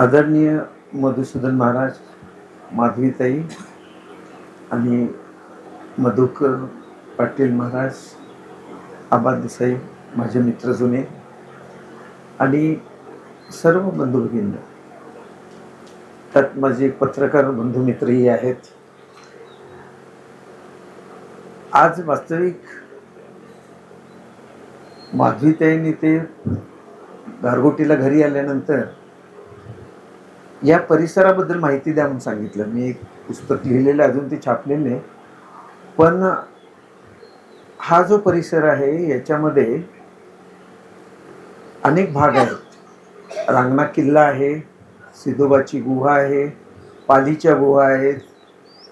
आदरणीय मधुसूदन महाराज माधवीताई आणि मधुकर पाटील महाराज आबा देसाई माझे मित्र जुने आणि सर्व बंधू त्यात माझे पत्रकार बंधू मित्रही आहेत. आज वास्तविक माधवीताईंनी ते गारगोटीला घरी आल्यानंतर या परिसराबद्दल माहिती द्या म्हणून सांगितलं. मी एक पुस्तक लिहिलेलं अजून ते छापलेलं नाही. पण हा जो परिसर आहे याच्यामध्ये अनेक भाग आहेत. रांगणा किल्ला आहे सिधोबाची गुहा आहे पालीच्या गुहा आहेत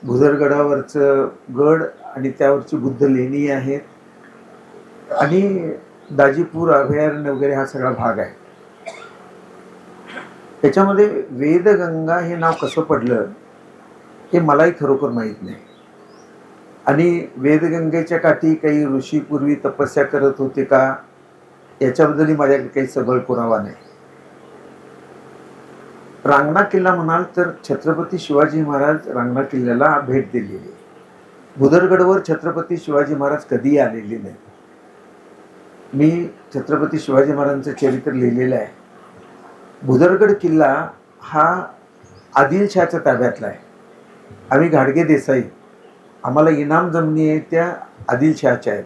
भुदरगडावरचं गड आणि त्यावरची बुद्ध लेणी आहेत आणि दाजीपूर अभयारण्य वगैरे हा सगळा भाग आहे. त्याच्यामध्ये वेदगंगा हे नाव कसं पडलं हे मलाही खरोखर माहीत नाही. आणि वेदगंगेच्या काठी काही ऋषीपूर्वी तपस्या करत होते का याच्याबद्दलही माझ्याकडे काही सबळ पुरावा नाही. रांगणा किल्ला म्हणाल तर छत्रपती शिवाजी महाराज रांगणा किल्ल्याला भेट दिलेली. भुदरगडवर छत्रपती शिवाजी महाराज कधीही आलेले नाही मी छत्रपती शिवाजी महाराजांचं चरित्र लिहिलेलं आहे. भुदरगड किल्ला हा आदिलशहाच्या ताब्यातला आहे. आम्ही घाडगे देसाई आम्हाला इनाम जमिनी आहे त्या आदिलशहाच्या आहेत.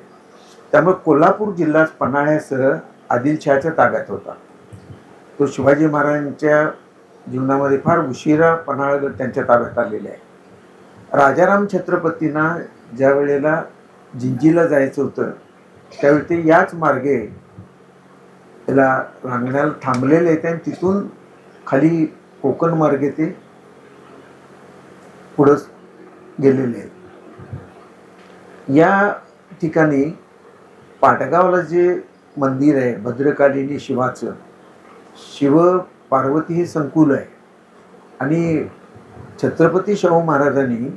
त्यामुळे कोल्हापूर जिल्हा पन्हाळ्यासह आदिलशहाच्या ताब्यात होता. तो शिवाजी महाराजांच्या जीवनामध्ये फार उशिरा पन्हाळगड त्यांच्या ताब्यात आलेले आहे. राजाराम छत्रपतींना ज्या वेळेला जिंजीला जायचं होतं त्यावेळी ते याच मार्गे त्याला रांगण्याला थांबलेले आहेत आणि तिथून खाली कोकण मार्गे ते पुढं गेलेले आहेत. या ठिकाणी पाटगावला जे मंदिर आहे भद्रकालिनी शिवाचं शिव पार्वती हे संकुल आहे. आणि छत्रपती शाहू महाराजांनी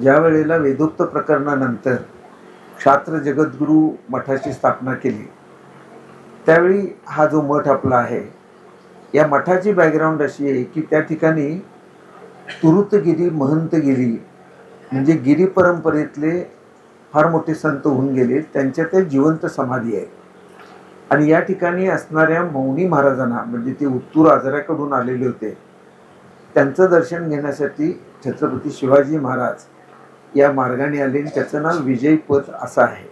ज्या वेळेला वेदोक्त प्रकरणानंतर क्षात्र जगद्गुरू मठाची स्थापना केली त्यावेळी हा जो मठ आपला आहे या मठाची बॅकग्राऊंड अशी आहे की त्या ठिकाणी तुरुतगिरी महंतगिरी म्हणजे गिरी परंपरेतले फार मोठे संत होऊन गेले. त्यांच्या ते जिवंत समाधी आहे. आणि या ठिकाणी असणाऱ्या मौनी महाराजांना म्हणजे ते उत्तूर आजाराकडून आलेले होते त्यांचं दर्शन घेण्यासाठी छत्रपती शिवाजी महाराज या मार्गाने आले. आणि त्याचं नाव विजयपथ असं आहे.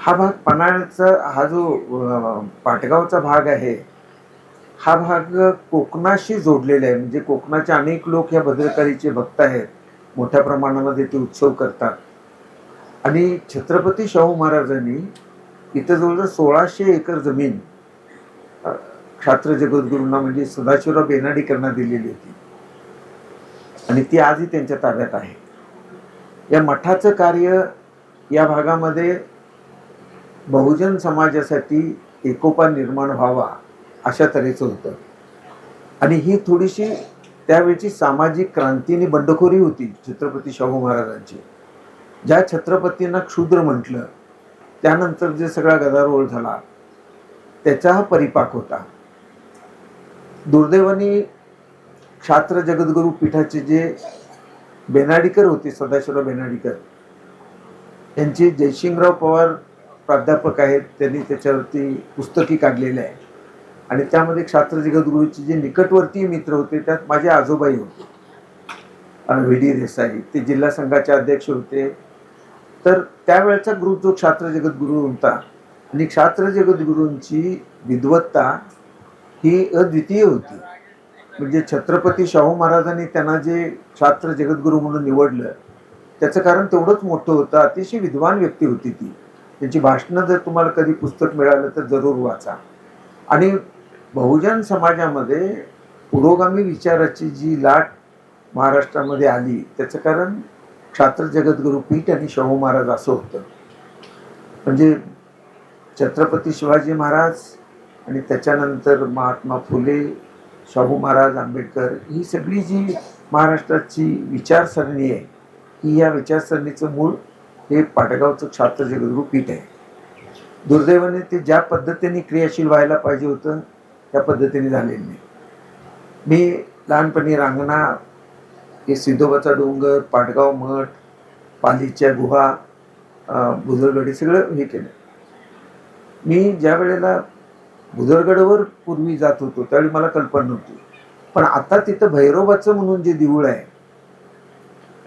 हा भाग पन्हाळ्याचा हा जो पाटगावचा भाग आहे हा भाग कोकणाशी जोडलेला आहे. म्हणजे कोकणाचे अनेक लोक या भद्रकालीचे भक्त आहेत. मोठ्या प्रमाणामध्ये ते उत्सव करतात. आणि छत्रपती शाहू महाराजांनी इथं जवळजवळ सोळाशे एकर जमीन क्षात्र जगद्गुरूंना म्हणजे सदाशिवराव बेनाडीकरांना दिलेली होती. आणि ती आजही त्यांच्या ताब्यात आहे. या मठाचं कार्य या भागामध्ये बहुजन समाजासाठी एकोपा निर्माण व्हावा अशा तऱ्हेचं होतं. आणि ही थोडीशी त्यावेळची सामाजिक क्रांती आणि बंडखोरी होती छत्रपती शाहू महाराजांची. ज्या छत्रपतींना क्षुद्र म्हटलं त्यानंतर जे सगळा गदारोळ झाला त्याचा हा परिपाक होता. दुर्दैवाने क्षात्र जगद्गुरू पीठाचे जे बेनाडीकर होते सदाशिवराव बेनाडीकर यांचे जयसिंगराव पवार प्राध्यापक आहेत त्यांनी त्याच्यावरती पुस्तकी काढलेले आहे आणि त्यामध्ये शास्त्र जगद्गुरूचे जे निकटवर्तीय मित्र होते त्यात माझे आजोबाई होते. व्ही. डी. देसाई ते जिल्हा संघाचे अध्यक्ष होते. तर त्यावेळेचा ग्रुप जो शास्त्र जगद्गुरू होता आणि शास्त्र जगद्गुरूंची विद्वत्ता ही अद्वितीय होती. म्हणजे छत्रपती शाहू महाराजांनी त्यांना जे शास्त्र जगद्गुरू म्हणून निवडलं त्याचं कारण तेवढंच मोठं होतं अतिशय विद्वान व्यक्ती होती ती. त्यांची भाषणं जर तुम्हाला कधी पुस्तक मिळालं तर जरूर वाचा. आणि बहुजन समाजामध्ये पुरोगामी विचाराची जी लाट महाराष्ट्रामध्ये आली त्याचं कारण क्षात्र जगद्गुरू पीठ आणि शाहू महाराज असं होतं. म्हणजे छत्रपती शिवाजी महाराज आणि त्याच्यानंतर महात्मा फुले शाहू महाराज आंबेडकर ही सगळी जी महाराष्ट्राची विचारसरणी आहे ही या विचारसरणीचं मूळ हे पाटगावचं छात्र जगद्गुरू पीठ आहे. दुर्दैवाने ते ज्या पद्धतीने क्रियाशील व्हायला पाहिजे होतं त्या पद्धतीने झालेलं नाही. मी लहानपणी रांगणा हे सिद्धोबाचा डोंगर पाटगाव मठ पालीच्या गुहा अं, भुजरगड हे सगळं हे केलं. मी ज्या वेळेला भुजरगडवर पूर्वी जात होतो त्यावेळी मला कल्पना नव्हती. पण आता तिथं भैरोबाचं म्हणून जे देऊळ आहे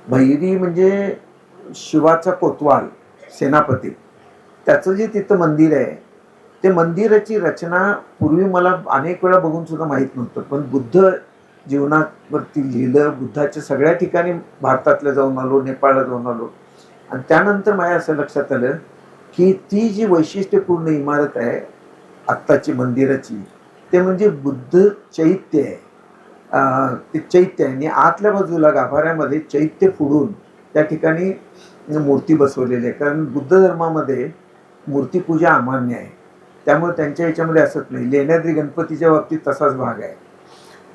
भैरी म्हणजे शिवाचा कोतवाल सेनापती. त्याचं जे तिथं मंदिर आहे ते मंदिराची रचना पूर्वी मला अनेक वेळा बघून सुद्धा माहीत नव्हतं. पण बुद्ध जीवनावरती लिहिलं बुद्धाच्या सगळ्या ठिकाणी भारतातल्या जाऊन आलो नेपाळला जाऊन आलो. आणि त्यानंतर माझ्या असं लक्षात आलं की ती जी वैशिष्ट्यपूर्ण इमारत आहे आत्ताची मंदिराची ते म्हणजे बुद्ध चैत्य आहे. ते चैत्य आहे. आणि आतल्या बाजूला गाभाऱ्यामध्ये चैत्य फुडून त्या ठिकाणी मूर्ती बसवलेली आहे. कारण बुद्ध धर्मामध्ये मूर्तीपूजा अमान्य आहे. त्यामुळे त्यांच्या याच्यामध्ये असत नाही. लेण्याद्री गणपतीच्या बाबतीत तसाच भाग आहे.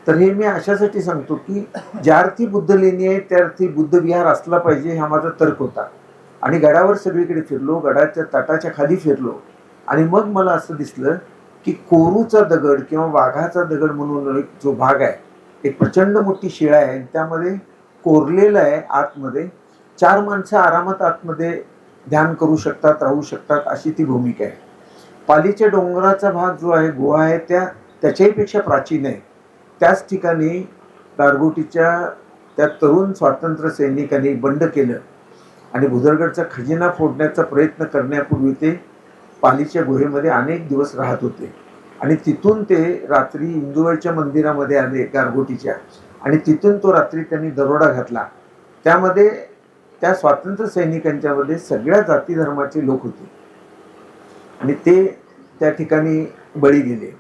तर हे मी अशासाठी सांगतो की ज्या अर्थी बुद्ध लेणी आहे त्या अर्थी बुद्ध विहार असला पाहिजे हा माझा तर्क होता. आणि गडावर सगळीकडे फिरलो गडाच्या तटाच्या खाली फिरलो. आणि मग मला असं दिसलं की कोरूचा दगड किंवा वाघाचा दगड म्हणून एक जो भाग आहे एक प्रचंड मोठी शिळा आहे आणि त्यामध्ये कोरलेलं आहे आतमध्ये चार माणसं आरामात आतमध्ये ध्यान करू शकतात राहू शकतात अशी ती भूमिका आहे. पालीच्या डोंगराचा भाग जो आहे गुहा आहे त्या त्याच्याही पेक्षा प्राचीन आहे. त्याच ठिकाणी गारगोटीच्या त्या तरुण स्वातंत्र्य सैनिकांनी बंड केलं आणि भुदरगडचा खजिना फोडण्याचा प्रयत्न करण्यापूर्वी ते पालीच्या गुहेमध्ये अनेक दिवस राहत होते. आणि तिथून ते रात्री इंदुवळच्या मंदिरामध्ये आले गारगोटीच्या. आणि तिथून तो रात्री त्यांनी दरोडा घातला. त्यामध्ये त्या स्वातंत्र्य सैनिकांच्यामध्ये सगळ्या जाती धर्माचे लोक होते. आणि ते त्या ठिकाणी बळी गेले.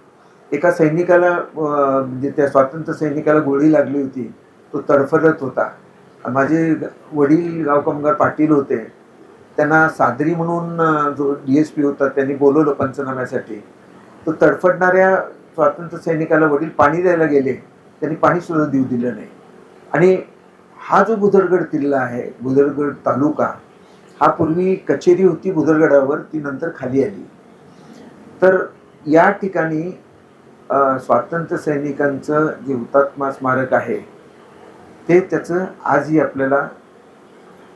एका सैनिकाला म्हणजे त्या स्वातंत्र्य सैनिकाला गोळी लागली होती. तो तडफडत होता. माझे वडील गाव कामगार पाटील होते. त्यांना सादरी म्हणून जो डी एस पी होता त्यांनी बोलवलं पंचनाम्यासाठी तो तडफडणाऱ्या स्वातंत्र्य सैनिकाला वडील पाणी द्यायला गेले. त्यांनी पाणीसुद्धा देऊ दिलं नाही. आणि हा जो भुदरगड किल्ला आहे भुदरगड तालुका हा पूर्वी कचेरी होती भुदरगडावर ती नंतर खाली आली. तर या ठिकाणी स्वातंत्र्य सैनिकांचं जे हुतात्मा स्मारक आहे ते त्याचं आजही आपल्याला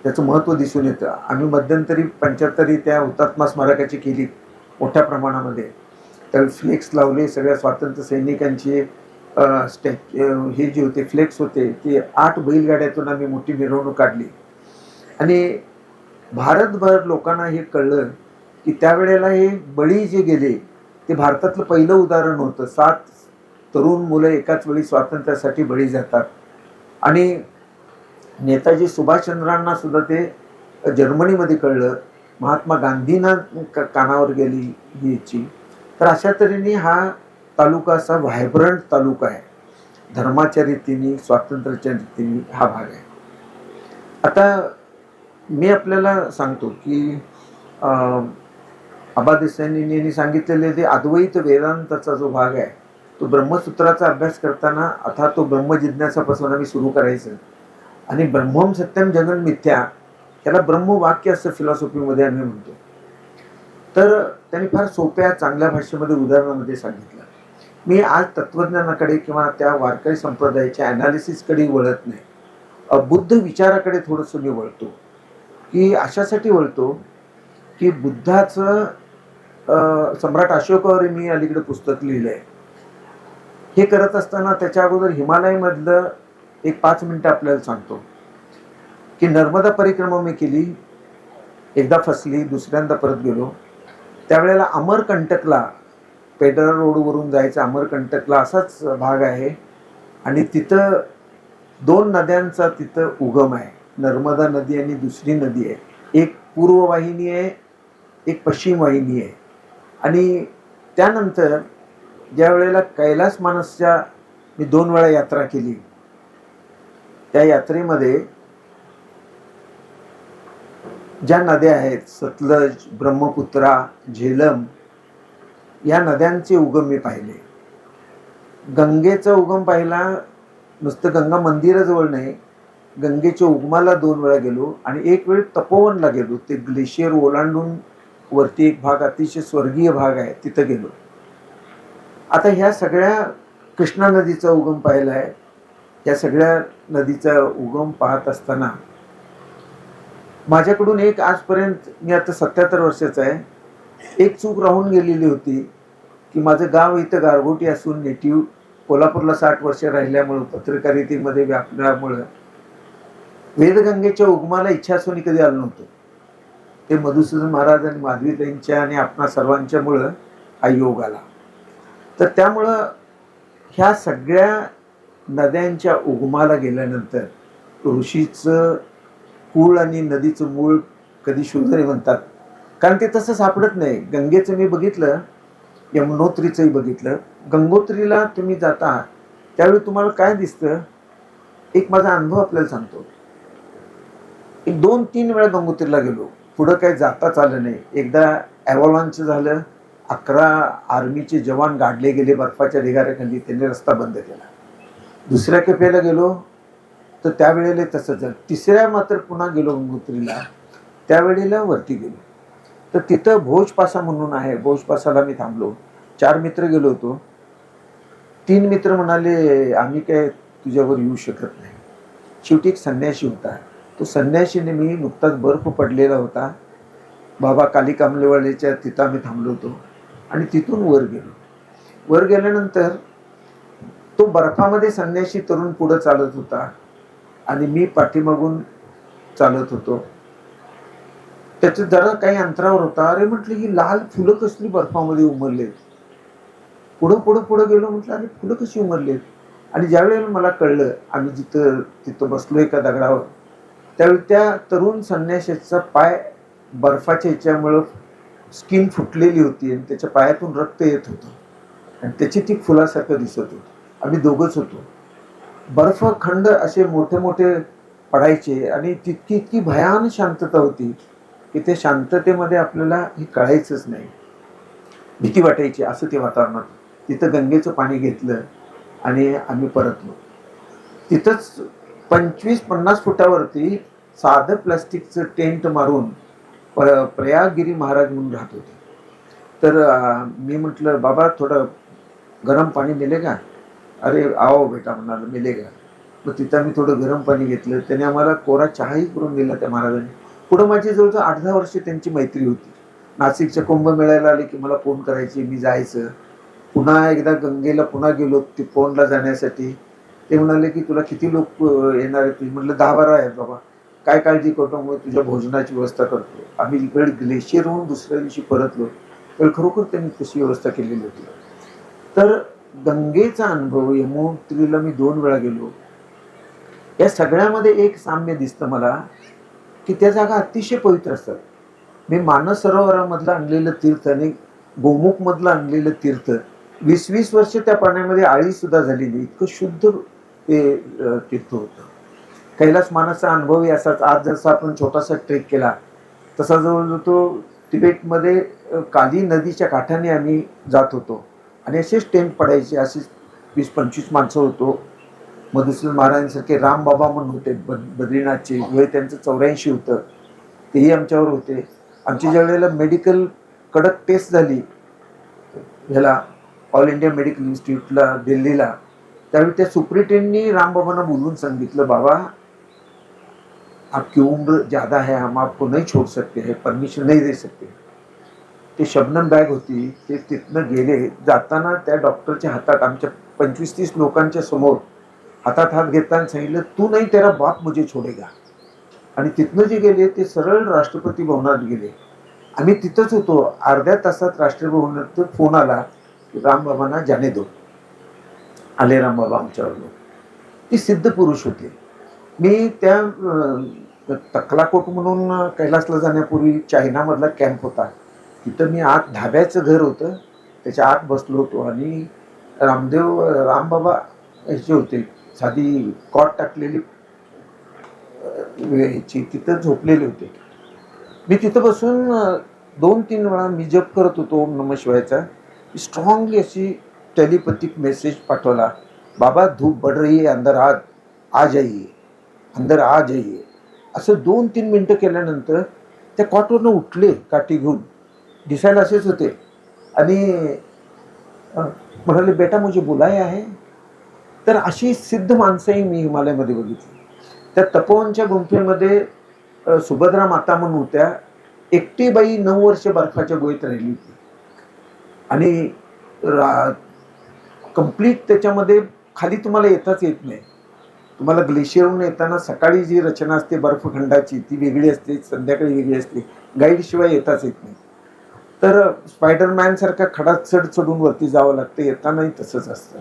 त्याचं महत्त्व दिसून येतं. आम्ही मध्यंतरी पंच्याहत्तरी त्या हुतात्मा स्मारकाची केली मोठ्या प्रमाणामध्ये. तर फ्लेक्स लावले सगळ्या स्वातंत्र्य सैनिकांचे स्टॅच्यू हे जे होते फ्लेक्स होते ते आठ बैलगाड्यातून आम्ही मोठी मिरवणूक काढली. आणि भारतभर लोकांना हे कळलं की त्यावेळेला हे बळी जे गेले ते भारतातलं पहिलं उदाहरण होतं. सात तरुण मुलं एकाच वेळी स्वातंत्र्यासाठी बळी जातात. आणि नेताजी सुभाषचंद्रांना सुद्धा ते जर्मनीमध्ये कळलं. महात्मा गांधींना कानावर गेली याची. तर अशा तऱ्हेने हा तालुका असा व्हायब्रंट तालुका आहे. धर्माच्या रीतीने स्वातंत्र्याच्या रीतीने हा भाग आहे. आता मी आपल्याला सांगतो की आबा देसाईंनी यांनी सांगितलेले ते अद्वैत वेदांताचा जो भाग आहे तो ब्रह्मसूत्राचा अभ्यास करताना आता तो ब्रह्मजिज्ञासापासून आम्ही सुरू करायचं. आणि ब्रह्मम सत्यम जगन मिथ्या त्याला ब्रह्मवाक्य असं फिलॉसॉफीमध्ये आम्ही म्हणतो. तर त्यांनी फार सोप्या चांगल्या भाषेमध्ये उदाहरणामध्ये सांगितलं. मी आज तत्वज्ञानाकडे किंवा त्या वारकरी संप्रदायाच्या ॲनालिसिसकडे वळत नाही. बुद्ध विचाराकडे थोडंसं मी वळतो. की अशासाठी वळतो की बुद्धाचं सम्राट अशोकावर मी अलीकडे पुस्तक लिहिलं आहे हे करत असताना त्याच्या अगोदर हिमालयमधलं एक पाच मिनटं आपल्याला सांगतो. की नर्मदा परिक्रमा मी केली एकदा फसली दुसऱ्यांदा परत गेलो. त्यावेळेला अमरकंटकला पेडरा रोडवरून जायचं अमरकंटकला असाच भाग आहे. आणि तिथं दोन नद्यांचा तिथं उगम आहे. नर्मदा नदी आणि दुसरी नदी आहे. एक पूर्व वाहिनी आहे एक पश्चिम वाहिनी आहे. आणि त्यानंतर ज्या वेळेला कैलास मानसच्या मी दोन वेळा यात्रा केली. त्या यात्रेमध्ये ज्या नद्या आहेत सतलज ब्रह्मपुत्रा झेलम या नद्यांचे उगम मी पाहिले. गंगेचा उगम पाहिला नुसतं गंगा मंदिराजवळ नाही गंगेच्या उगमाला दोन वेळा गेलो आणि एक वेळ तपोवनला गेलो. ते ग्लेशियर ओलांडून वरती एक भाग अतिशय स्वर्गीय भाग आहे तिथं गेलो. आता ह्या सगळ्या कृष्णा नदीचा उगम पाहिला आहे. या सगळ्या नदीचा उगम पाहत असताना माझ्याकडून एक आजपर्यंत मी आता सत्याहत्तर वर्षाचा आहे एक चूक राहून गेलेली होती की माझं गाव इथं गारगोटी असून नेटिव्ह कोल्हापूरला साठ वर्ष राहिल्यामुळं पत्रकारितेमध्ये व्यापल्यामुळं वेदगंगेच्या उगमाला इच्छा असून कधी आलो नव्हतो. ते मधुसूदन महाराज आणि माधवीताईंच्या आणि आपणा सर्वांच्यामुळं हा योग आला. तर त्यामुळं ह्या सगळ्या नद्यांच्या उगमाला गेल्यानंतर ऋषीचं कुळ आणि नदीचं मूळ कधी शोधणे म्हणतात. कारण ते तसं सापडत नाही. गंगेचं मी बघितलं यमुनोत्रीचंही बघितलं. गंगोत्रीला तुम्ही जाता त्यावेळी तुम्हाला काय दिसतं? एक माझा अनुभव आपल्याला सांगतो. एक दोन तीन वेळा गंगोत्रीला गेलो. पुढं काही जाताच आलं नाही. एकदा ॲव्हॉलॉन्च झालं अकरा आर्मीचे जवान गाडले गेले बर्फाच्या ढिगाऱ्याखाली त्यांनी रस्ता बंद केला. दुसऱ्या कफेला गेलो तर त्यावेळेला तसंच. झालं तिसऱ्या मात्र पुन्हा गेलो गंगोत्रीला. त्यावेळेला वरती गेलो. तर तिथं भोजपासा म्हणून आहे. भोजपासाला मी थांबलो. चार मित्र गेलो होतो. तीन मित्र म्हणाले आम्ही काय तुझ्यावर येऊ शकत नाही. शेवटी एक संन्याशी होता. तो संन्याशीने मी नुकताच बर्फ पडलेला होता. बाबा काली कामलेवाडीच्या तिथं आम्ही थांबलो होतो आणि तिथून वर गेलो. वर गेल्यानंतर तो बर्फामध्ये संन्याशी तरुण पुढं चालत होता आणि मी पाठीमागून चालत होतो. त्याचं जरा काही अंतरावर होता. अरे म्हटलं ही लाल फुलं कसली बर्फामध्ये उमरले पुढं पुढं पुढं गेलो म्हटलं अरे फुलं कशी उमरले आणि ज्यावेळेला मला कळलं आम्ही जिथं तिथं बसलो एका दगडावर त्यावेळी त्या तरुण संन्याशाचा पाय बर्फाच्या ह्याच्यामुळं स्किन फुटलेली होती आणि त्याच्या पायातून रक्त येत होतं. आणि त्याची ती फुलासारखं दिसत होती. आम्ही दोघंच होतो. बर्फ खंड असे मोठे मोठे पडायचे आणि तितकी इतकी भयान शांतता होती. की त्या शांततेमध्ये आपल्याला हे कळायचंच नाही. भीती वाटायची असं ते वातावरण. होतं तिथं गंगेचं पाणी घेतलं आणि आम्ही परतलो. तिथंच पंचवीस पन्नास फुटावरती साधं प्लास्टिकचं टेंट मारून प प्रयागिरी महाराज म्हणून राहत होते. तर मी म्हटलं बाबा थोडं गरम पाणी मिळेगा अरे आओ बेटा म्हणाला का? मग तिथं आम्ही थोडं गरम पाणी घेतलं. त्याने आम्हाला कोरा चहाही करून दिला त्या महाराजांनी. पुढं माझी जवळजवळ आठ दहा वर्ष त्यांची मैत्री होती. नाशिकच्या कुंभमेळ्याला आले की मला फोन करायची मी जायचं. पुन्हा एकदा गंगेला पुन्हा गेलो ते फोनला जाण्यासाठी. ते म्हणाले की तुला किती लोक येणार आहेत? म्हटलं दहा बारा आहेत बाबा. काय काळजी करतो मग? तुझ्या भोजनाची व्यवस्था करतो. आम्ही इकडे ग्लेशियरहून दुसऱ्या दिवशी परतलो. तर खरोखर त्यांनी तशी व्यवस्था केलेली होती. तर गंगेचा अनुभव यमुत्रीला मी दोन वेळा गेलो. या सगळ्यामध्ये एक साम्य दिसतं मला. की त्या जागा अतिशय पवित्र असतात. मी मानस सरोवरामधलं आणलेलं तीर्थ आणि गोमुखमधलं आणलेलं तीर्थ वीस वीस वर्ष त्या पाण्यामध्ये आळीसुद्धा झालेली. इतकं शुद्ध ते तीर्थ होतं. कैलास मानसचा अनुभवही असाच. आज जसा आपण छोटासा ट्रेक केला तसा जवळजवळ तो तिबेटमध्ये काली नदीच्या काठाने आम्ही जात होतो. आणि असेच टेंट पडायचे असेच वीस पंचवीस माणसं होतो. मधुसूदन महाराजांसारखे रामबाबा म्हणून होते बद बद्रीनाथचे वय त्यांचं चौऱ्याऐंशी होतं. तेही आमच्यावर होते. आमची ज्या वेळेला मेडिकल कडक टेस्ट झाली ह्याला ऑल इंडिया मेडिकल इन्स्टिट्यूटला दिल्लीला त्यावेळी त्या सुप्रिटेंडनी रामबाबांना बोलून सांगितलं बाबा आपकी उम्र ज़्यादा है हम आपको नहीं छोड़ सकते हैं परमिशन नहीं दे सकते ते शबनम बॅग होती ते तिथनं गेले. जाताना त्या डॉक्टरच्या हातात आमच्या पंचवीस तीस लोकांच्या समोर हातात हात घेताना सांगितलं तू नाही तेरा बाप मुझे छोडेगा आणि तिथनं जे गेले ते सरळ राष्ट्रपती भवनात गेले. आम्ही तिथंच होतो. अर्ध्या तासात राष्ट्रपती भवनात फोन आला की रामबाबांना जाने दो. आले रामबाबा आमच्यावर ती सिद्ध पुरुष होते. मी त्या तकलाकोट म्हणून कैलासला जाण्यापूर्वी चायनामधला कॅम्प होता. तिथं मी आत धाब्याचं घर होतं. त्याच्या आत बसलो होतो आणि रामदेव रामबाबा ह्याचे होते साधी कॉट टाकलेली अं, ह्याची तिथं झोपलेले होते. मी तिथं बसून दोन तीन वेळा मी जप करत होतो ओम नम शिवायचा. स्ट्रॉंगली अशी टेलिपॅथिक मेसेज पाठवला बाबा धूप बढ़ रही है अंदर आ आ जाइए अंदर आ जाइए. असं दोन तीन मिनटं केल्यानंतर त्या कॉटवरनं उठले काठी घेऊन. दिसायला असेच होते. आणि म्हणाले बेटा मुझे बुलाय आहे. तर अशी सिद्ध माणसंही मी हिमालयामध्ये बघितली. त्या तपोवनच्या गुंफेमध्ये सुभद्रा माता म्हणून होत्या एकटी बाई नऊ वर्ष बर्फाच्या गोळीत राहिली होती. आणि रा कंप्लीट त्याच्यामध्ये खाली तुम्हाला येताच येत नाही. तुम्हाला ग्लेशियरहून येताना सकाळी जी रचना असते बर्फखंडाची ती वेगळी असते संध्याकाळी वेगळी असते गाईडशिवाय येताच येत नाही. तर स्पायडरमॅनसारखा खडा चढ चढून वरती जावं लागतं येतानाही तसंच असतं.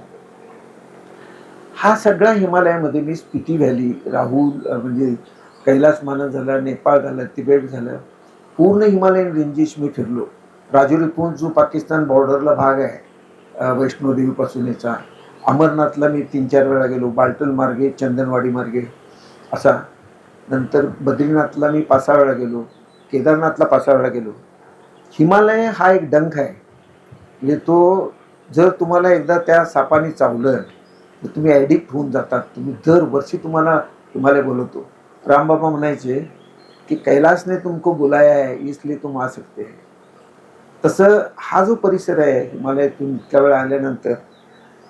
हा सगळा हिमालयामध्ये मी स्पिती व्हॅली राहुल म्हणजे कैलास मानस झालं नेपाळ झालं तिबेट झालं. पूर्ण हिमालयन रेंजेस मी फिरलो. राजुरी पूंछ जो पाकिस्तान बॉर्डरला भाग आहे वैष्णोदेवीपासून याचा. अमरनाथला मी तीन चार वेळा गेलो. बालटल मार्गे चंदनवाडी मार्गे असा. नंतर बद्रीनाथला मी पाच सहा वेळा गेलो. केदारनाथला पाच सहा वेळा गेलो. हिमालय हा एक डंख आहे. म्हणजे तो जर तुम्हाला एकदा त्या सापाने चावलं तुम्ही ॲडिक्ट होऊन जातात. तुम्ही दरवर्षी तुम्हाला तुम्हाला बोलवतो. रामबाबा म्हणायचे की कैलासने तुमको बुलाया है इसलिए तुम आ सकते हैं. तसं हा जो परिसर आहे हिमालयातून इतक्या वेळा आल्यानंतर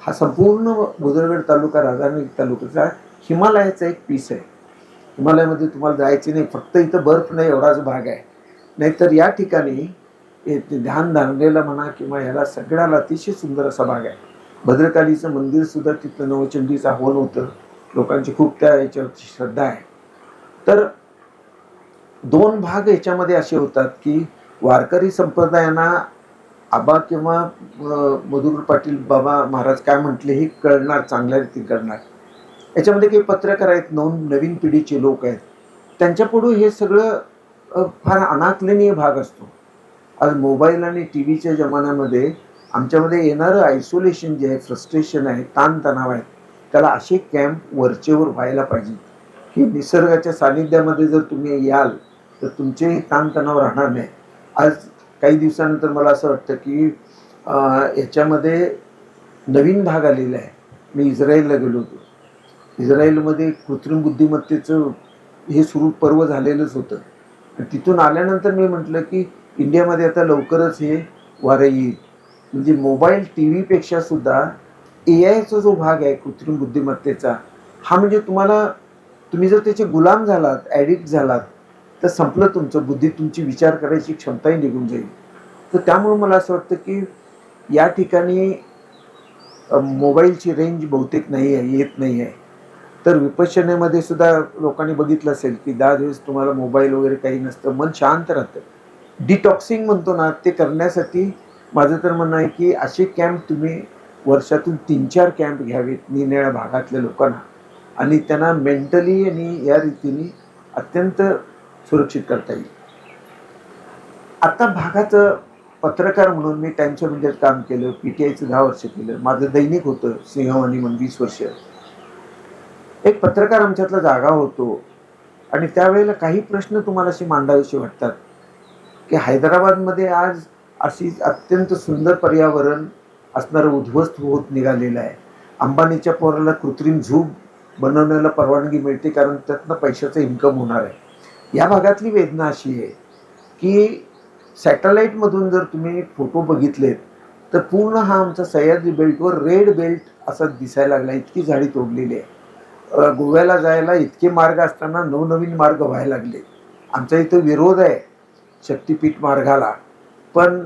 हा संपूर्ण बुदरगड तालुका राधानगरी तालुक्याचा हिमालयाचा एक पीस आहे. हिमालयामध्ये तुम्हाला जायचे नाही फक्त इथं बर्फ नाही एवढाच भाग आहे. नाहीतर या ठिकाणी ध्यान धारणेला म्हणा किंवा ह्याला सगळ्याला अतिशय सुंदर असा भाग आहे. भद्रकालीचं मंदिर सुद्धा तिथं नवचंडीचं आव्हान होतं लोकांची खूप त्या याच्यावरची श्रद्धा आहे. तर दोन भाग याच्यामध्ये असे होतात की वारकरी संप्रदायांना आबा किंवा मधुर मधुकर पाटील बाबा महाराज काय म्हटले हे कळणार चांगल्या रीतीने कळणार. याच्यामध्ये काही पत्रकार आहेत नवीन नवीन पिढीचे लोक आहेत. त्यांच्यापुढं हे सगळं फार अनाकलनीय भाग असतो. आज मोबाईल आणि टी व्हीच्या जमान्यामध्ये आमच्यामध्ये येणारं आयसोलेशन जे आहे फ्रस्ट्रेशन आहे ताणतणाव आहे त्याला असे कॅम्प वरचेवर व्हायला पाहिजे. की निसर्गाच्या सानिध्यामध्ये जर तुम्ही याल तर तुमचे ताणतणाव राहणार नाही. आज काही दिवसानंतर मला असं वाटतं की याच्यामध्ये नवीन भाग आलेला आहे. मी इस्रायलला गेलो होतो. इस्रायलमध्ये कृत्रिम बुद्धिमत्तेचं हे सुरू पर्व झालेलंच होतं. आणि तिथून आल्यानंतर मी म्हटलं की इंडियामध्ये आता लवकरच हे वारं येईल. म्हणजे मोबाईल टी व्हीपेक्षा सुद्धा ए आयचा जो भाग आहे कृत्रिम बुद्धिमत्तेचा हा म्हणजे तुम्हाला तुम्ही जर त्याचे गुलाम झालात ॲडिक्ट झालात तर संपलं तुमचं बुद्धी तुमची विचार करायची क्षमताही निघून जाईल. तर त्यामुळे मला असं वाटतं की या ठिकाणी मोबाईलची रेंज बहुतेक नाही आहे येत नाही आहे. तर विपश्यनेमध्ये सुद्धा लोकांनी बघितलं असेल की दहा दिवस तुम्हाला मोबाईल वगैरे काही नसतं मन शांत राहतं. डिटॉक्सिंग म्हणतो ना ते करण्यासाठी माझं तर म्हणणं आहे की असे कॅम्प तुम्ही वर्षातून तीन चार कॅम्प घ्यावेत निरनिळ्या भागातल्या लोकांना. आणि त्यांना मेंटली आणि या रीतीने अत्यंत सुरक्षित करता येईल. आता भागाचं पत्रकार म्हणून मी टाइम्स ऑफ इंडियात काम केलं पी टी आयचं दहा वर्ष केलं. माझं दैनिक होतं सिंहवाणी म्हणून वीस वर्ष. एक पत्रकार आमच्यातला जागा होतो. आणि त्यावेळेला काही प्रश्न तुम्हाला असे मांडावेसे वाटतात की हैदराबादमध्ये आज अशी अत्यंत सुंदर पर्यावरण असणारं उद्ध्वस्त होत निघालेलं आहे. अंबानीच्या पोराला कृत्रिम झूप बनवण्याला परवानगी मिळते कारण त्यातनं पैशाचं इन्कम होणार आहे. या भागातली वेदना अशी आहे की सॅटेलाईटमधून जर तुम्ही फोटो बघितलेत तर पूर्ण हा आमचा सह्याद्री बेल्टवर रेड बेल्ट असा दिसायला लागला. इतकी झाडी तोडलेली आहे. गोव्याला जायला इतके मार्ग असताना नवनवीन मार्ग व्हायला लागले. आमचा इथं विरोध आहे शक्तिपीठ मार्गाला. पण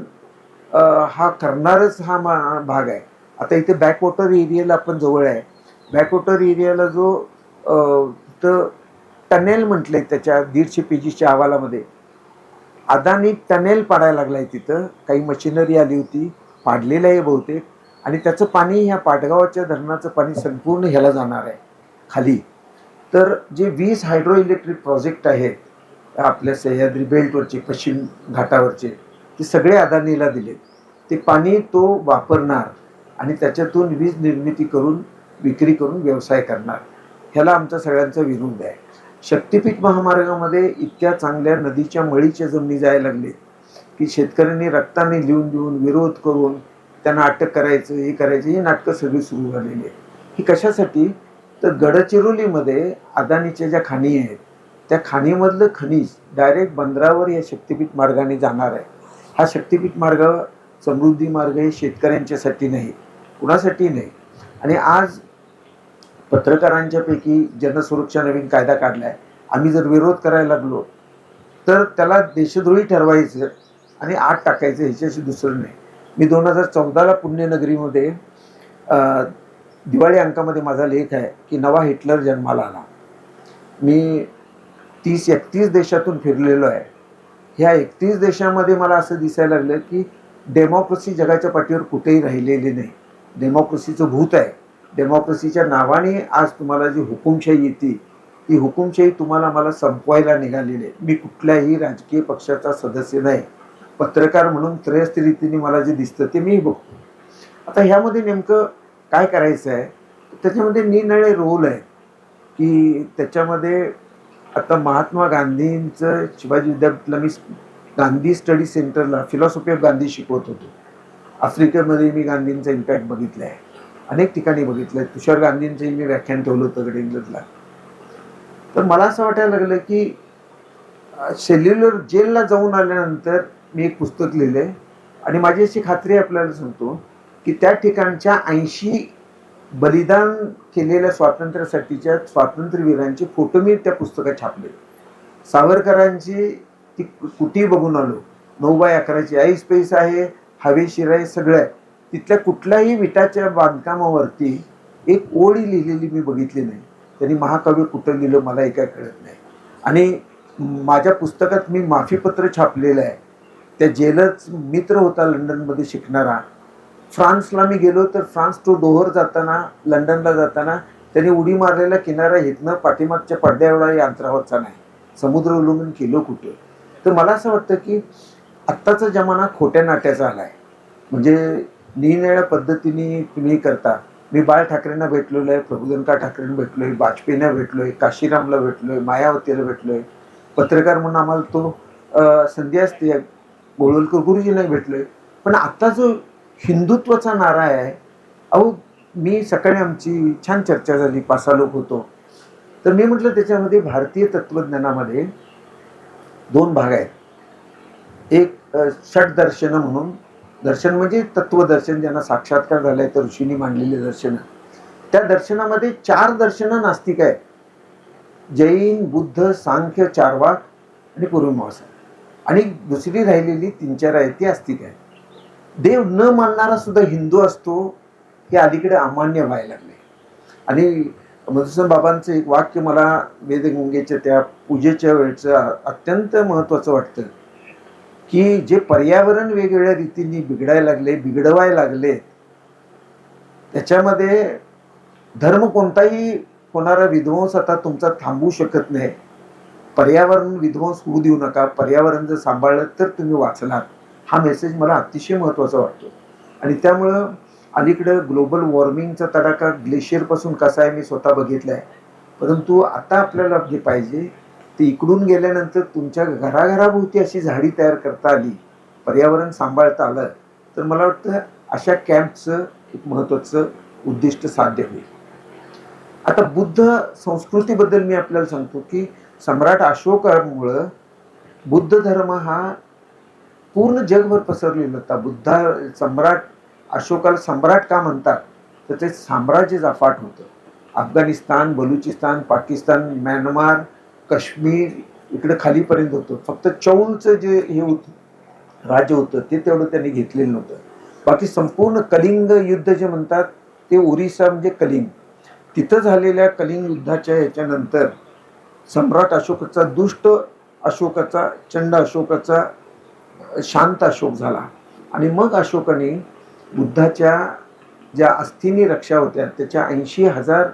हा करणारच हा मा भाग आहे. आता इथे बॅकवॉटर एरियाला आपण जवळ आहे. बॅकवॉटर एरियाला जो तर टनेल म्हटलंय त्याच्या दीडशे पेजीच्या अहवालामध्ये अदानी टनेल पाडायला लागलाय तिथं. काही मशिनरी आली होती पाडलेलं आहे बहुतेक. आणि त्याचं पाणी ह्या पाटगावाच्या धरणाचं पाणी संपूर्ण ह्याला जाणार आहे खाली. तर जे वीस हायड्रो इलेक्ट्रिक प्रोजेक्ट आहेत आपल्या सह्याद्री बेल्टवरचे पश्चिम घाटावरचे ते सगळे अदानीला दिलेत ते पाणी तो वापरणार आणि त्याच्यातून वीज निर्मिती करून विक्री करून व्यवसाय करणार. ह्याला आमचा सगळ्यांचा विरोध आहे. शक्तिपीठ महामार्गामध्ये इतक्या चांगल्या नदीच्या मळीच्या जमिनी जायला लागले की शेतकऱ्यांनी रक्ताने लिहून देऊन विरोध करून त्यांना अटक करायचं हे करायचं ही नाटकं सगळी सुरू झालेली आहे ही कशासाठी? तर गडचिरोलीमध्ये अदानीच्या ज्या खाणी आहेत त्या खाणीमधलं खनिज डायरेक्ट बंदरावर या शक्तिपीठ मार्गाने जाणार आहे. हा शक्तिपीठ मार्ग समृद्धी मार्ग हे शेतकऱ्यांच्यासाठी नाही कुणासाठी नाही. आणि आज पत्रकारांच्यापैकी जनसुरक्षा नवीन कायदा काढला आहे आम्ही जर विरोध करायला लागलो तर त्याला देशद्रोही ठरवायचं आणि आत टाकायचं ह्याच्याशी दुसरं नाही. मी दोन हजार चौदाला पुण्यनगरीमध्ये दिवाळी अंकामध्ये माझा लेख आहे की नवा हिटलर जन्माला आला. मी तीस एकतीस देशातून फिरलेलो आहे. ह्या एकतीस देशामध्ये मला असं दिसायला लागलं की डेमोक्रेसी जगाच्या पाठीवर कुठेही राहिलेली नाही. डेमोक्रेसीचं भूत आहे. डेमोक्रेसीच्या नावाने आज तुम्हाला जी हुकुमशाही येते ती हुकुमशाही तुम्हाला मला संपवायला निघालेली आहे. मी कुठल्याही राजकीय पक्षाचा सदस्य नाही. पत्रकार म्हणून त्रयस्थ रीतीने मला जे दिसतं ते मी बघतो. आता ह्यामध्ये नेमकं काय करायचं आहे? त्याच्यामध्ये निनळे रोल आहे की त्याच्यामध्ये आता महात्मा गांधींचं शिवाजी विद्यापीठला मी गांधी स्टडी सेंटरला फिलॉसॉफी ऑफ गांधी शिकवत होतो. आफ्रिकेमध्ये मी गांधींचा इम्पॅक्ट बघितला आहे अनेक ठिकाणी बघितलं आहे तुषार गांधींचंही मी व्याख्यान ठेवलं होतं गडिंग्लजला तर मला असं वाटायला लागलं की सेल्युलर जेलला जाऊन आल्यानंतर मी एक पुस्तक लिहिलं आहे आणि माझी अशी खात्री आपल्याला सांगतो की त्या ठिकाणच्या ऐंशी बलिदान केलेल्या स्वातंत्र्यासाठीच्या स्वातंत्र्यवीरांचे फोटो मी त्या पुस्तकात छापले. सावरकरांची ती कुटी बघून आलो नऊ बाय अकराची आई स्पेस आहे हवेशीर आहे सगळं आहे. तिथल्या कुठल्याही विटाच्या बांधकामावरती एक ओळी लिहिलेली मी बघितली नाही. त्यांनी महाकाव्य कुठं लिहिलं मला एका कळत नाही. आणि माझ्या पुस्तकात मी माफीपत्र छापलेलं आहे. त्या जेलच मित्र होता लंडनमध्ये शिकणारा. फ्रान्सला मी गेलो तर फ्रान्स तो डोहर जाताना लंडनला जाताना त्याने उडी मारलेला किनारा इथनं पाठीमागच्या पडद्या एवढा अंतरावरचा नाही समुद्र उलंबून केलं कुठे? तर मला असं वाटतं की आत्ताचा जमाना खोट्या नाट्याचा आला आहे म्हणजे निनिळ्या पद्धतीने तुम्ही करता. मी बाळ ठाकरेंना भेटलेलो आहे प्रभुदनका ठाकरेंना भेटलोय वाजपेयींना भेटलोय काशीरामला भेटलोय मायावतीला भेटलोय. पत्रकार म्हणून आम्हाला तो संधी असते. गोळवलकर गुरुजींना भेटलोय. पण आत्ता जो हिंदुत्वाचा नारा आहे. अहो मी सकाळी आमची छान चर्चा झाली पाच सहा लोक होतो. तर मी म्हटलं त्याच्यामध्ये भारतीय तत्वज्ञानामध्ये दोन भाग आहेत. एक षटदर्शनं म्हणून. दर्शन म्हणजे तत्वदर्शन ज्यांना साक्षात्कार झालाय तर ऋषींनी मांडलेले दर्शनं. त्या दर्शनामध्ये चार दर्शनं नास्तिक आहेत. जैन बुद्ध सांख्य चारवाक आणि पूर्वमीमांसा आणि दुसरी राहिलेली तीन चार आहेत ती आस्तिक आहे देव न मानणारा सुद्धा हिंदू असतो हे अलीकडे अमान्य व्हायला लागले. आणि मधुसूदन बाबांचं एक वाक्य मला वेदगंगेच्या त्या पूजेच्या वेळचं अत्यंत महत्त्वाचं वाटतं की जे पर्यावरण वेगवेगळ्या रीतीने बिघडायला लागले बिघडवायला लागले त्याच्यामध्ये धर्म कोणताही होणारा विध्वंस आता तुमचा थांबवू शकत नाही. पर्यावरण विध्वंस होऊ देऊ नका. पर्यावरण जर सांभाळलं तर तुम्ही वाचलात. हा मेसेज मला अतिशय महत्त्वाचा वाटतो. आणि त्यामुळं अलीकडं ग्लोबल वॉर्मिंगचा तडाखा ग्लेशियरपासून कसा आहे मी स्वतः बघितला आहे परंतु आता आपल्याला जे पाहिजे ते इकडून गेल्यानंतर तुमच्या घराघराभोवती अशी झाडी तयार करता आली पर्यावरण सांभाळता आलं तर मला वाटतं अशा कॅम्पचं एक महत्त्वाचं उद्दिष्ट साध्य होईल. आता बुद्ध संस्कृतीबद्दल मी आपल्याला सांगतो की सम्राट अशोकामुळं बुद्ध धर्म हा पूर्ण जगभर पसरलेलं होता बुद्धा सम्राट अशोकाला सम्राट का म्हणतात? तर ते साम्राज्य जाफाट होतं. अफगाणिस्तान बलुचिस्तान पाकिस्तान म्यानमार काश्मीर इकडं खालीपर्यंत होतं. फक्त चौलचं जे हे होतं राज्य होतं ते तेवढं त्यांनी घेतलेलं नव्हतं. बाकी संपूर्ण कलिंग युद्ध जे म्हणतात ते ओरिसा म्हणजे कलिंग. तिथं झालेल्या कलिंग युद्धाच्या ह्याच्यानंतर सम्राट अशोकाचा दुष्ट अशोकाचा चंड अशोकाचा शांत अशोक झाला. आणि मग अशोकाने बुद्धाच्या ज्या अस्थीनी रक्षा होत्या त्याच्या ऐंशी हजार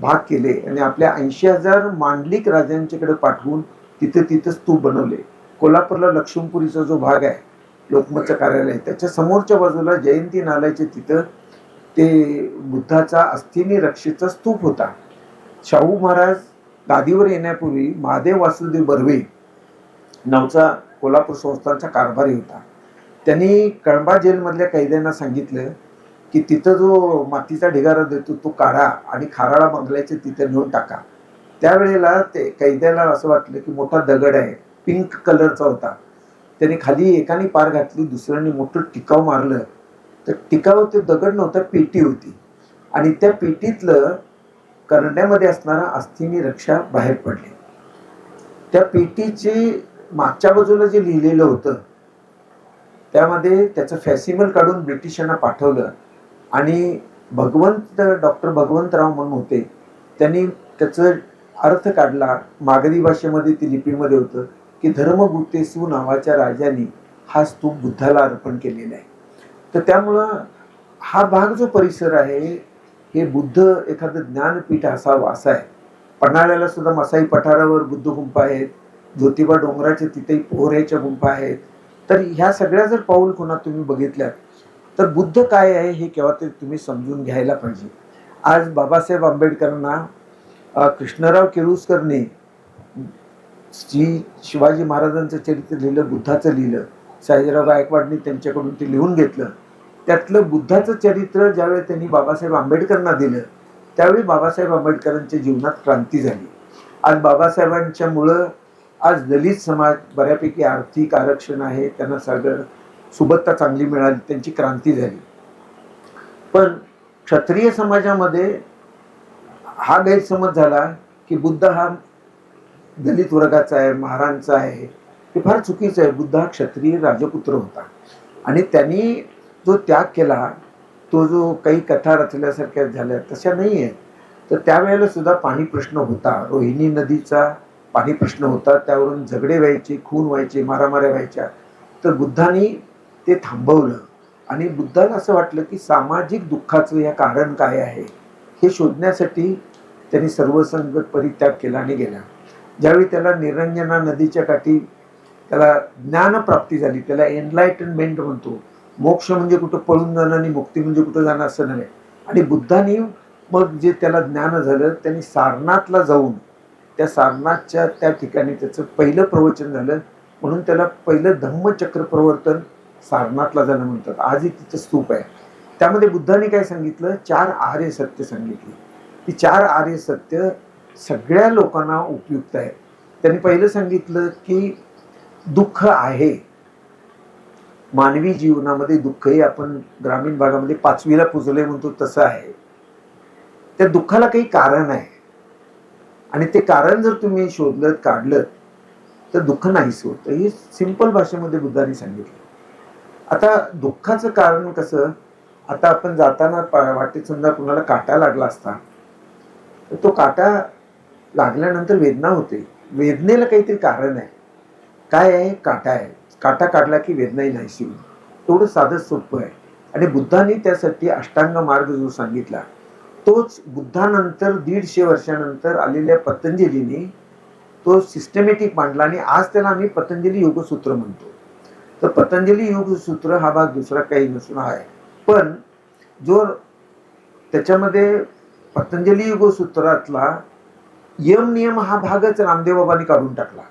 भाग केले. आणि आपल्या ऐंशी हजार मांडलिक राजांच्याकडे पाठवून तिथे तिथं स्तूप बनवले. कोल्हापूरला लक्ष्मीपुरीचा जो भाग आहे लोकमतचं कार्यालय त्याच्या समोरच्या बाजूला जयंती नालायचे तिथं ते बुद्धाचा अस्थीनी रक्षेचा स्तूप होता. शाहू महाराज गादीवर येण्यापूर्वी महादेव वासुदेव बर्वे नावचा कोल्हापूर संस्थानचा कारभारी होता. त्यांनी कळंबा जेलमधल्या कैद्यांना सांगितलं की तिथं जो मातीचा ढिगारा देतो तो काढा आणि खाराळा बंगल्याचे तिथे नेऊन टाका. त्यावेळेला ते कैद्याला असं वाटलं की मोठा दगड आहे पिंक कलरचा होता. त्याने खाली एकाने पार घातली दुसऱ्याने मोठं टिकाव मारलं. तर टिकाव ते दगड नव्हता पेटी होती. आणि त्या पेटीतलं करण्यामध्ये असणारा अस्थिनी रक्षा बाहेर पडली. त्या पेटीचे मागच्या बाजूला जे लिहिलेलं होतं त्यामध्ये त्याचं फॅसिमल काढून ब्रिटिशांना पाठवलं. आणि भगवंत डॉक्टर भगवंतराव म्हणून होते त्यांनी त्याचं अर्थ काढला. मागधी भाषेमध्ये ती लिपीमध्ये होतं की धर्मगुप्तेसू नावाच्या राजाने हा स्तूप बुद्धाला अर्पण केलेला आहे. तर त्यामुळं हा भाग जो परिसर आहे हे बुद्ध एखादं ज्ञानपीठ असावं असा आहे. पन्हाळ्याला सुद्धा मसाई पठारावर बुद्ध गुंफा आहेत. ज्योतिबा डोंगराच्या तिथेही पोहऱ्याच्या गुंफा आहेत. तर ह्या सगळ्या जर पाऊल खुणा तुम्ही बघितल्यात तर बुद्ध काय आहे हे केव्हा ते तुम्ही समजून घ्यायला पाहिजे. आज बाबासाहेब आंबेडकरांना कृष्णराव केळुसकरने श्री शिवाजी महाराजांचं चरित्र लिहिलं बुद्धाचं लिहिलं सयाजीराव गायकवाडनी त्यांच्याकडून ते लिहून घेतलं. त्यातलं बुद्धाचं चरित्र ज्यावेळी त्यांनी बाबासाहेब आंबेडकरांना दिलं त्यावेळी बाबासाहेब आंबेडकरांच्या जीवनात क्रांती झाली. आज बाबासाहेबांच्यामुळं आज दलित समाज बऱ्यापैकी आर्थिक आरक्षण आहे त्यांना सगळं सुबत्ता चांगली मिळाली त्यांची क्रांती झाली. पण क्षत्रिय समाजामध्ये हा गैरसमज झाला की बुद्ध हा दलित वर्गाचा आहे महारांचा आहे ते फार चुकीचं आहे. बुद्ध हा क्षत्रिय राजपुत्र होता. आणि त्यांनी जो त्याग केला तो जो काही कथा रचल्यासारख्या झाल्या तशा नाही आहेत तर त्यावेळेला सुद्धा पाणी प्रश्न होता. रोहिणी नदीचा पाणी प्रश्न होता त्यावरून झगडे व्हायचे खून व्हायचे मारामाऱ्या व्हायच्या. तर बुद्धांनी ते थांबवलं. आणि बुद्धाला असं वाटलं की सामाजिक दुःखाचं या कारण काय आहे हे शोधण्यासाठी त्यांनी सर्वसंगत परित्याग केला आणि गेला. ज्यावेळी त्याला निरंजना नदीच्या काठी त्याला ज्ञानप्राप्ती झाली त्याला एनलाइटनमेंट म्हणतो. मोक्ष म्हणजे कुठं पळून जाणं आणि मुक्ती म्हणजे कुठं जाणं असं नाही आणि बुद्धांनी मग जे त्याला ज्ञान झालं त्यांनी सारनाथला जाऊन त्या सारनाथच्या त्या ठिकाणी त्याचं पहिलं प्रवचन झालं. म्हणून त्याला पहिलं धम्मचक्र प्रवर्तन सारनाथला झालं म्हणतात. आजही तिचं स्तूप आहे. त्यामध्ये बुद्धाने काय सांगितलं? चार आर्य सत्य सांगितली. ती चार आर्य सत्य सगळ्या लोकांना उपयुक्त आहे. त्यांनी पहिलं सांगितलं की दुःख आहे. मानवी जीवनामध्ये दुःखही आपण ग्रामीण भागामध्ये पाचवीला पुजले म्हणतो तसं आहे. त्या दुःखाला काही कारण आहे. आणि ते कारण जर तुम्ही शोधलं काढलं तर दुःख नाहीच होतं. हे सिंपल भाषेमध्ये बुद्धाने सांगितलं. आता दुःखाचं कारण कसं आता आपण जाताना वाटेत समजा कुणाला काटा लागला असता तर तो काटा लागल्यानंतर वेदना होते. वेदनेला काहीतरी कारण आहे. काय आहे? काटा आहे. काटा काढला की वेदनाही नाहीशी होईल एवढं साधं सोपं आहे. आणि बुद्धाने त्यासाठी अष्टांग मार्ग जो सांगितला तोच बुद्धानंतर दीडशे वर्षानंतर आलेल्या पतंजलीने तो सिस्टमॅटिक मांडला आणि आज त्याला आम्ही पतंजली योगसूत्र म्हणतो. तर पतंजली योगसूत्र हा भाग दुसरा काही नसून आहे. पण जो त्याच्यामध्ये पतंजली योगसूत्रातला यम नियम हा भागच रामदेव बाबांनी काढून टाकला.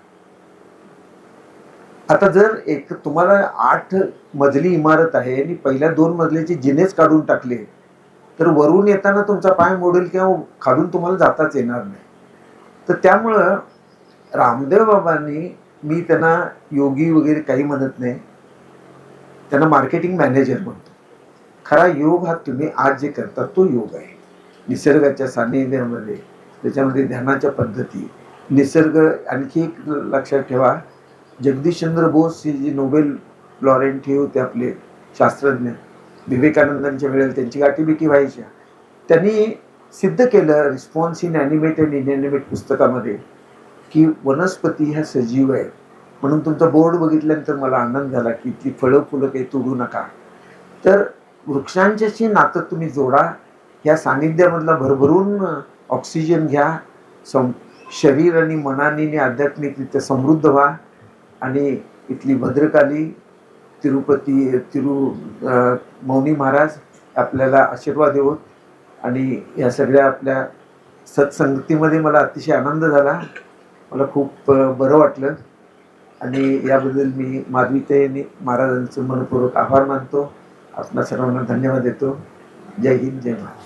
आता जर एक तुम्हाला आठ मजली इमारत आहे आणि पहिल्या दोन मजल्याचे जिनेच काढून टाकले तर वरून येताना तुमचा पाय मोडेल किंवा खालून तुम्हाला जाताच येणार नाही. तर त्यामुळं रामदेव बाबांनी मी त्यांना योगी वगैरे काही म्हणत नाही. त्यांना मार्केटिंग मॅनेजर म्हणतो. खरा योग हा तुम्ही आज जे करता तो योग आहे. निसर्गाच्या सान्निध्यामध्ये त्याच्यामध्ये ध्यानाच्या पद्धती. निसर्ग आणखी एक लक्षात ठेवा. जगदीशचंद्र बोस हे जे नोबेल लॉरेंट हे होते आपले शास्त्रज्ञ. विवेकानंदांच्या वेळेला त्यांची गाठीबिटी व्हायच्या. त्यांनी सिद्ध केलं response in animate and inanimate पुस्तकामध्ये की वनस्पती ह्या सजीव आहे म्हणून तुमचा बोर्ड बघितल्यानंतर मला आनंद झाला की ती फळं फुलं काही तोडू नका. तर वृक्षांच्याशी नातं तुम्ही जोडा. ह्या सानिध्यामधला भरभरून ऑक्सिजन घ्या. सम शरीर आणि मनाने आणि आध्यात्मिकरित्या समृद्ध व्हा. आणि इथली भद्रकाली तिरुपती तिरु मौनी महाराज आपल्याला आशीर्वाद देऊन आणि या सगळ्या आपल्या सत्संगतीमध्ये मला अतिशय आनंद झाला. मला खूप बरं वाटलं. आणि याबद्दल मी माधवीतेने महाराजांचं मनपूर्वक आभार मानतो. आपणा सर्वांना धन्यवाद देतो. जय हिंद जय महाराज.